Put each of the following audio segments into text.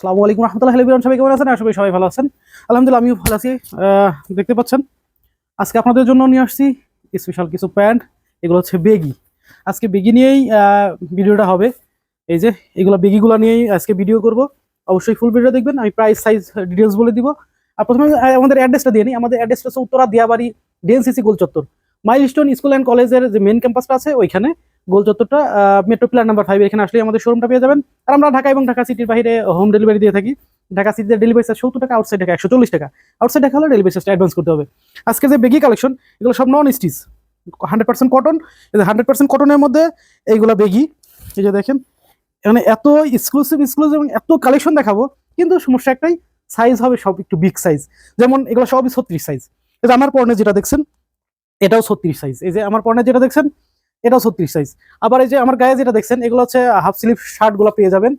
আসসালামু আলাইকুম রহমতুল্লাহ আলবিরান সবাই কেমন আছেন? আর করি সবাই ভালো আছেন। আলহামদুলিল্লাহ, আমিও ভালো আছি। দেখতে পাচ্ছেন, আজকে আপনাদের জন্য নিয়ে আসছি স্পেশাল কিছু প্যান্ট। এগুলো হচ্ছে বেগি। আজকে বেগি নিয়েই ভিডিওটা হবে। এই যে, এগুলো বেগিগুলো নিয়েই আজকে ভিডিও করব। অবশ্যই ফুল ভিডিও দেখবেন। আমি প্রাইস সাইজ ডিটেলস বলে দিব। আর প্রথমে আমাদের অ্যাড্রেসটা দিয়ে নিই। আমাদের অ্যাড্রেসটা হচ্ছে উত্তরা দিয়াবাড়ি ডিএনসিসি গোল চত্বর মাইলস্টোন স্কুল অ্যান্ড কলেজের যে মেন ক্যাম্পাসটা আছে, ওইখানে। গোল চত্বরটা মেট্রো প্ল্যান নাম্বার ফাইভ এখানে আসলে আমাদের শোরুমটা পেয়ে যাবেন। আর আমরা ঢাকা এবং ঢাকা সিটির বাইরে হোম ডেলিভারি দিয়ে থাকি। ঢাকা সিটিতে ডেলিভারি চার্জ সত্তর টাকা আউটসাইড টাকা একশো চল্লিশ টাকা। আউটসাইড টাকা হলে ডেলিভারি চার্জটা অ্যাডভান্স করতে হবে। আজকে যে বেগি কালেকশন এগুলো সব non stitch hundred percent cotton hundred percent কটনের মধ্যে এইগুলো বেগি এই যে দেখেন, এখানে এত এক্সক্লুসিভ এক্সক্লুসিভ এবং এত কালেকশন দেখাবো, কিন্তু সমস্যা একটাই সাইজ হবে সব একটু বিগ সাইজ যেমন এগুলো সবই ছত্রিশ সাইজ আমার পর্নে যেটা দেখছেন, এটাও ছত্রিশ সাইজ এই যে আমার পর্নে যেটা দেখছেন এটাও ছত্রিশ সাইজ আবার এই যে আমার গায়ে যেটা দেখছেন, এগুলো হচ্ছে হাফ স্লিভ শার্টগুলো পেয়ে যাবেন।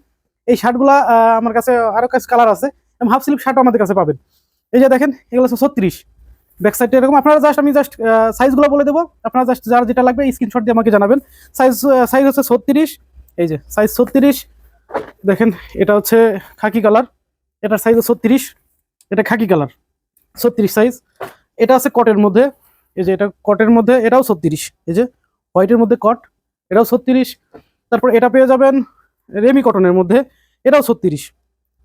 এই শার্টগুলো আমার কাছে আরও কাছে কালার আছে হাফ স্লিভ শার্টও আমাদের কাছে পাবেন। এই যে দেখেন, এগুলো হচ্ছে ছত্রিশ। ব্যাক সাইডটা এরকম। আপনারা জাস্ট আমি জাস্ট সাইজগুলো বলে দেবো। আপনারা জাস্ট যার যেটা লাগবে স্ক্রিনশট দিয়ে আমাকে জানাবেন। সাইজ সাইজ হচ্ছে ছত্রিশ। এই যে সাইজ ছত্রিশ। দেখেন, এটা হচ্ছে খাকি কালার এটার সাইজ ছত্রিশ। এটা খাকি কালার ছত্রিশ সাইজ এটা আছে কটের মধ্যে। এই যে এটা কটের মধ্যে, এটাও ছত্রিশ। এই যে হোয়াইটের মধ্যে কট, এটাও ছত্রিশ। তারপর এটা পেয়ে যাবেন রেমি কটনের মধ্যে, এটাও ছত্রিশ।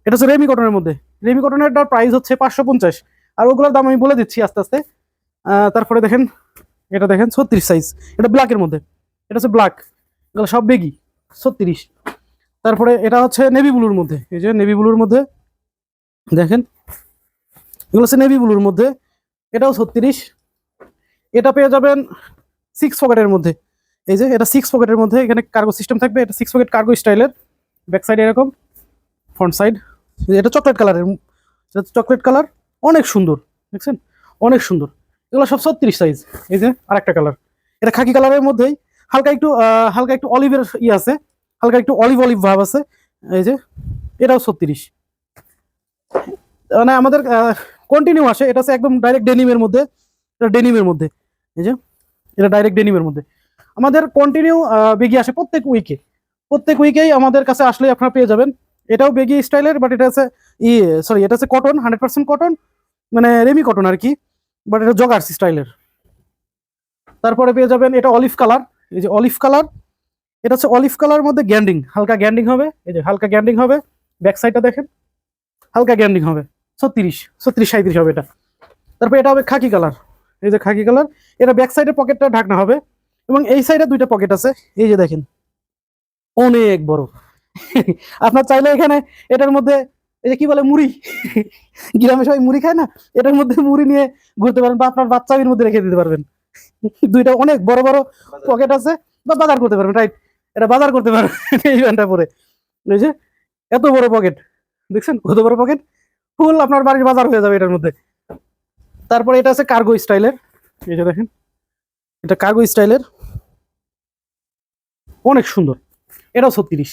এটা হচ্ছে রেমি কটনের মধ্যে। রেমি কটনেরটার প্রাইস হচ্ছে পাঁচশো পঞ্চাশ। আর ওগুলোর দাম আমি বলে দিচ্ছি আস্তে আস্তে। তারপরে দেখেন, এটা দেখেন ছত্রিশ সাইজ এটা ব্ল্যাকের মধ্যে। এটা হচ্ছে ব্ল্যাক এগুলো সব বেগি, ছত্রিশ। তারপরে এটা হচ্ছে নেভি ব্লুর মধ্যে। এই যে নেভি ব্লুর মধ্যে, দেখেন, এগুলো হচ্ছে নেভি ব্লুর মধ্যে, এটাও ছত্রিশ। এটা পেয়ে যাবেন সিক্স পকেটের মধ্যে। এই যে, এটা সিক্স পকেটের মধ্যে এখানে কার্গো সিস্টেম থাকবে। এটা সিক্স পকেট কার্গো স্টাইলের ব্যাক সাইড এরকম ফ্রন্ট সাইড এটা চকলেট কালারের এটা চকলেট কালার অনেক সুন্দর, দেখছেন? অনেক সুন্দর। এগুলো সব ছত্রিশ সাইজ এই যে, আরেকটা কালার এটা খাকি কালারের মধ্যেই হালকা একটু হালকা একটু অলিভের ইয়ে আছে। হালকা একটু অলিভ অলিভ ভাব আছে। এই যে, এটাও ছত্রিশ। মানে আমাদের কন্টিনিউ আসে। এটা হচ্ছে একদম ডাইরেক্ট ডেনিমের মধ্যে। এটা ডেনিমের মধ্যে। এই যে এটা ডাইরেক্ট ডেনিমের মধ্যে। আমাদের কন্টিনিউ বেগি আসে প্রত্যেক উইকে প্রত্যেক উইকেই আমাদের কাছে আসলে আপনারা পেয়ে যাবেন। এটাও বেগি স্টাইলের বাট এটা আছে ই সরি এটা হচ্ছে কটন হান্ড্রেড পার্সেন্ট কটন মানে রেমি কটন আর কি বাট এটা জগার্স স্টাইলের তারপরে পেয়ে যাবেন এটা অলিভ কালার এই যে অলিভ কালার এটা হচ্ছে অলিভ কালার মধ্যে গ্যান্ডিং হালকা গ্যান্ডিং হবে, এই যে হালকা গ্যান্ডিং হবে ব্যাক সাইডটা দেখেন, হালকা গ্যান্ডিং হবে, ছত্রিশ ছত্রিশ সাঁত্রিশ হবে এটা। তারপর এটা হবে খাকি কালার এই যে খাকি কালার, এটা ব্যাক সাইডের পকেটটা ঢাকনা হবে এবং এই সাইডে দুইটা পকেট আছে। এই যে দেখেন, অনেক বড়। আপনার চাইলে এখানে এটার মধ্যে, এই যে কি বলে, মুড়ি। গ্রামে সবাই মুড়ি খায় না? এটার মধ্যে মুড়ি নিয়ে ঘুরতে পারেন বা আপনার বাচ্চাদের মধ্যে রেখে দিতে পারবেন। দুইটা অনেক বড় বড় পকেট আছে, বা বাজার করতে পারবেন রাইট এটা বাজার করতে পারবেন এই প্যান্টটা পরে। এত বড় পকেট দেখছেন? কত বড় পকেট ফুল আপনার বাড়ির বাজার হয়ে যাবে এটার মধ্যে। তারপরে এটা আছে কার্গো স্টাইলের। এই যে দেখেন, এটা কার্গো স্টাইলের। অনেক সুন্দর। এটাও ছত্রিশ।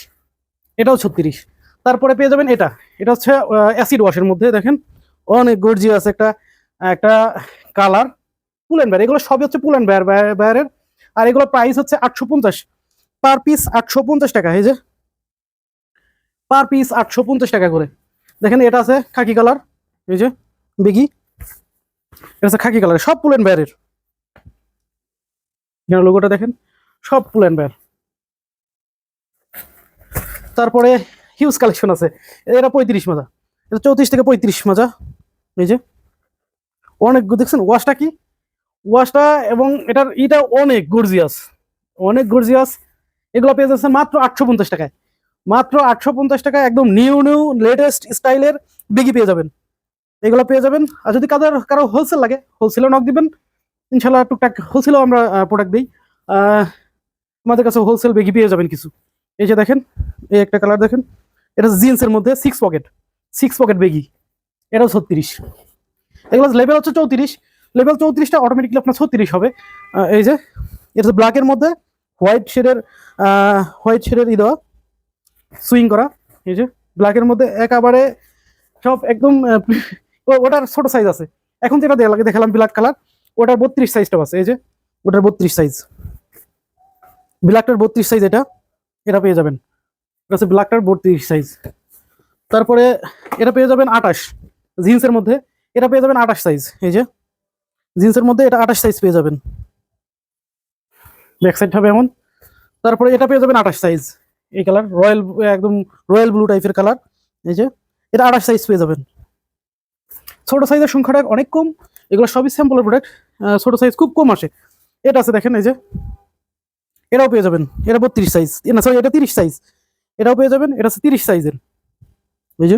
এটাও ছত্রিশ। তারপরে পেয়ে যাবেন এটা। এটা হচ্ছে অ্যাসিড ওয়াশের মধ্যে, দেখেন। অনেক গর্জিয়াস একটা একটা কালার পুল অ্যান্ড ব্যার এগুলো সবই হচ্ছে পুল অ্যান্ড ব্যার ব্যারের আর এগুলো প্রাইস হচ্ছে আটশো পঞ্চাশ। পার পিস আটশো পঞ্চাশ টাকা, এই যে। পার পিস আটশো পঞ্চাশ টাকা করে। দেখেন, এটা আছে খাকি কালার এই যে, বেগি। এটা খাকি কালার, সব পুল অ্যান্ড ব্যারের এখানে দেখেন, সব পুল অ্যান্ড ব্যার তারপরে হিউজ কালেকশন আছে এটা পঁয়ত্রিশ মাজা, এটা চৌত্রিশ থেকে পঁয়ত্রিশ মাজা, এই যে। অনেক দেখছেন ওয়াশটা কি? ওয়াশটা এবং এটার ইটা অনেক গর্জিয়াস অনেক গর্জিয়াস এগুলো পেয়ে যাচ্ছে মাত্র আটশো পঞ্চাশ টাকায়। মাত্র আটশো পঞ্চাশ টাকায় একদম নিউ নিউ লেটেস্ট স্টাইলের বেগি পেয়ে যাবেন। এগুলো পেয়ে যাবেন। আর যদি কারোর কারও হোলসেল লাগে হোলসেলও নক দিবেন। ইনশাল্লাহ টুকটাক হোলসেলও আমরা প্রোডাক্ট দিই। আমাদের কাছে হোলসেল বেগি পেয়ে যাবেন কিছু। এই যে দেখেন, এই একটা কালার দেখেন। এটা জিন্সের মধ্যে six pocket six pocket baggy এটাও ছত্রিশ। এগুলো লেভেল হচ্ছে চৌত্রিশ। লেভেল চৌত্রিশটা অটোমেটিকলি আপনার ছত্রিশ হবে। এই যে, এটা হচ্ছে ব্ল্যাকের মধ্যে হোয়াইট শেডের হোয়াইট শেডের ই দেওয়া। সুইং করা। এই যে ব্ল্যাকের মধ্যে একেবারে সব একদম ওটার ছোট সাইজ আছে। এখন যেটা দেখালাম দেখালাম ব্ল্যাক কালার ওটার বত্রিশ সাইজটা আছে। এই যে, ওটার বত্রিশ সাইজ ব্ল্যাকটার বত্রিশ সাইজ এটা এটা পেয়ে যাবেন। এটা ব্ল্যাকটার বত্রিশ সাইজ তারপরে এটা পেয়ে যাবেন আটাশ জিন্সের মধ্যে এটা পেয়ে যাবেন আটাশ সাইজ এই যে জিন্সের মধ্যে এটা আটাশ সাইজ পেয়ে যাবেন। ব্যাক সাইড হবে এমন। তারপরে এটা পেয়ে যাবেন আটাশ সাইজ এই কালার রয়্যাল একদম রয়্যাল ব্লু টাইপের কালার এই যে, এটা আটাশ সাইজ পেয়ে যাবেন। ছোট সাইজের সংখ্যাটা অনেক কম, এগুলো সবই স্যাম্পলের প্রোডাক্ট ছোট সাইজ খুব কম আসে। এটা আছে দেখেন, এই যে, এটাও পেয়ে যাবেন, এটা বত্রিশ সাইজ না সরি এটা তিরিশ সাইজ এটাও পেয়ে যাবেন, এটা হচ্ছে তিরিশ সাইজের এই যে,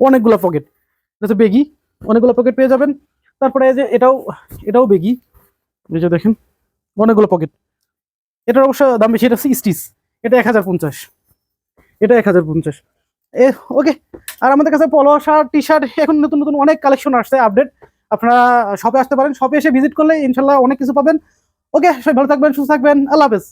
অনেকগুলো পকেট এটা হচ্ছে বেগি অনেকগুলো পকেট পেয়ে যাবেন। তারপরে এই যে, এটাও এটাও বেগি এই যে দেখেন, অনেকগুলো পকেট এটার অবশ্য দাম বেশি, এটা হচ্ছে স্টিচ এটা এক হাজার পঞ্চাশ, এটা এক হাজার পঞ্চাশ। ওকে আর আমাদের কাছে পলো শার্ট টি শার্ট এখন নতুন নতুন অনেক কালেকশন আসছে আপডেট আপনারা শপে আসতে পারেন শপে এসে ভিজিট করলে ইনশাল্লাহ অনেক কিছু পাবেন। ওকে সবাই ভালো থাকবেন, সুস্থ থাকবেন, আল্লাহ হাফেজ।